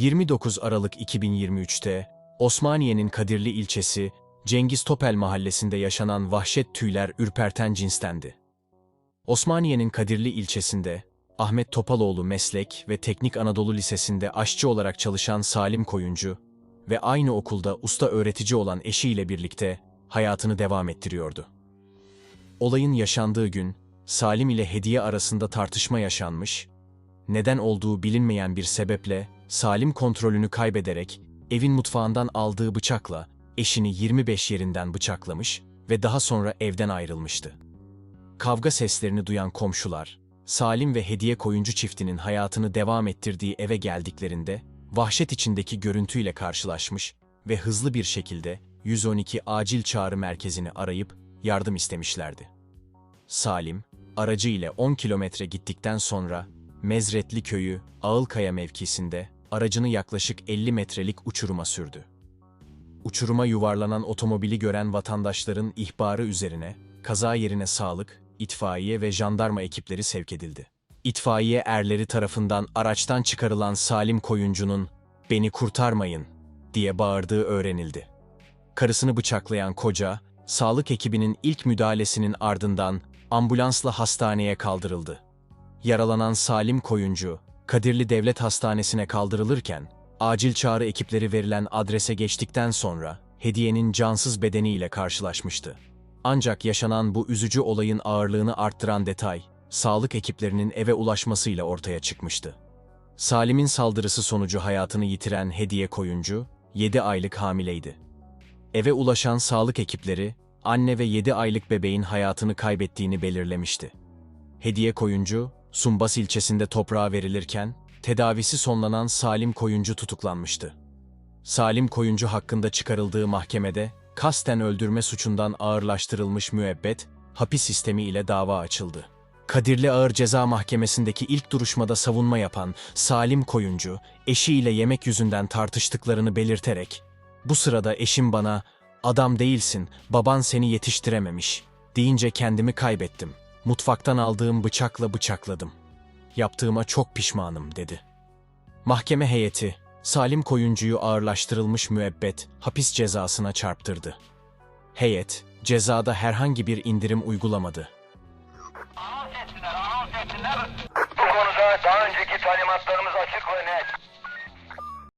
29 Aralık 2023'te Osmaniye'nin Kadirli ilçesi Cengiz Topel mahallesinde yaşanan vahşet tüyler ürperten cinstendi. Osmaniye'nin Kadirli ilçesinde Ahmet Topaloğlu Meslek ve Teknik Anadolu Lisesi'nde aşçı olarak çalışan Salim Koyuncu ve aynı okulda usta öğretici olan eşiyle birlikte hayatını devam ettiriyordu. Olayın yaşandığı gün Salim ile Hediye arasında tartışma yaşanmış, neden olduğu bilinmeyen bir sebeple Salim kontrolünü kaybederek evin mutfağından aldığı bıçakla eşini 25 yerinden bıçaklamış ve daha sonra evden ayrılmıştı. Kavga seslerini duyan komşular, Salim ve Hediye Koyuncu çiftinin hayatını devam ettirdiği eve geldiklerinde vahşet içindeki görüntüyle karşılaşmış ve hızlı bir şekilde 112 acil çağrı merkezini arayıp yardım istemişlerdi. Salim, aracı ile 10 kilometre gittikten sonra Mezretli köyü Ağılkaya mevkisinde aracını yaklaşık 50 metrelik uçuruma sürdü. Uçuruma yuvarlanan otomobili gören vatandaşların ihbarı üzerine kaza yerine sağlık, itfaiye ve jandarma ekipleri sevk edildi. İtfaiye erleri tarafından araçtan çıkarılan Salim Koyuncu'nun "Beni kurtarmayın!" diye bağırdığı öğrenildi. Karısını bıçaklayan koca, sağlık ekibinin ilk müdahalesinin ardından ambulansla hastaneye kaldırıldı. Yaralanan Salim Koyuncu, Kadirli Devlet Hastanesi'ne kaldırılırken, acil çağrı ekipleri verilen adrese geçtikten sonra hediyenin cansız bedeniyle karşılaşmıştı. Ancak yaşanan bu üzücü olayın ağırlığını arttıran detay, sağlık ekiplerinin eve ulaşmasıyla ortaya çıkmıştı. Salim'in saldırısı sonucu hayatını yitiren Hediye Koyuncu, 7 aylık hamileydi. Eve ulaşan sağlık ekipleri, anne ve 7 aylık bebeğin hayatını kaybettiğini belirlemişti. Hediye Koyuncu, Sumbas ilçesinde toprağa verilirken, tedavisi sonlanan Salim Koyuncu tutuklanmıştı. Salim Koyuncu hakkında çıkarıldığı mahkemede, kasten öldürme suçundan ağırlaştırılmış müebbet, hapis sistemi ile dava açıldı. Kadirli Ağır Ceza Mahkemesi'ndeki ilk duruşmada savunma yapan Salim Koyuncu, eşiyle yemek yüzünden tartıştıklarını belirterek, bu sırada eşim bana, adam değilsin, baban seni yetiştirememiş, deyince kendimi kaybettim. Mutfaktan aldığım bıçakla bıçakladım. Yaptığıma çok pişmanım, dedi. Mahkeme heyeti, Salim Koyuncu'yu ağırlaştırılmış müebbet, hapis cezasına çarptırdı. Heyet, cezada herhangi bir indirim uygulamadı. Anons etsinler, anons etsinler. Bu konuda daha önceki talimatlarımız açık ve net.